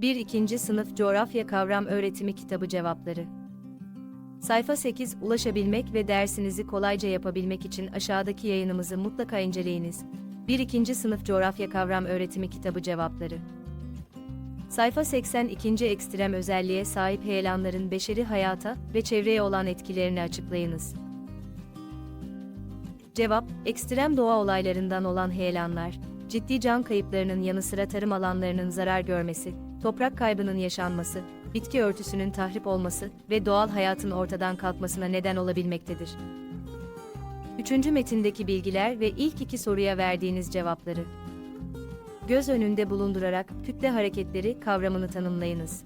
1. 2. Sınıf Coğrafya Kavram Öğretimi Kitabı Cevapları Sayfa 8 Ulaşabilmek ve dersinizi kolayca yapabilmek için aşağıdaki yayınımızı mutlaka inceleyiniz. 1. 2. Sınıf Coğrafya Kavram Öğretimi Kitabı Cevapları Sayfa 82. Ekstrem özelliğe sahip heyelanların beşeri hayata ve çevreye olan etkilerini açıklayınız. Cevap, ekstrem doğa olaylarından olan heyelanlar, ciddi can kayıplarının yanı sıra tarım alanlarının zarar görmesi, toprak kaybının yaşanması, bitki örtüsünün tahrip olması ve doğal hayatın ortadan kalkmasına neden olabilmektedir. Üçüncü metindeki bilgiler ve ilk iki soruya verdiğiniz cevapları göz önünde bulundurarak kütle hareketleri kavramını tanımlayınız.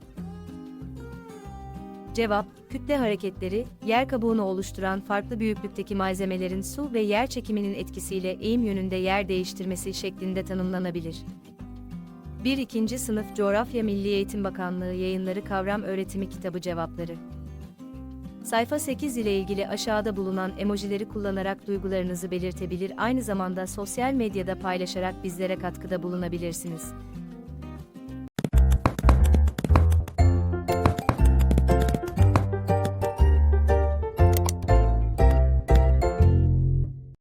Cevap, kütle hareketleri, yer kabuğunu oluşturan farklı büyüklükteki malzemelerin su ve yer çekiminin etkisiyle eğim yönünde yer değiştirmesi şeklinde tanımlanabilir. 1. 2. Sınıf Coğrafya Milli Eğitim Bakanlığı Yayınları Kavram Öğretimi Kitabı Cevapları Sayfa 8 ile ilgili aşağıda bulunan emojileri kullanarak duygularınızı belirtebilir aynı zamanda sosyal medyada paylaşarak bizlere katkıda bulunabilirsiniz.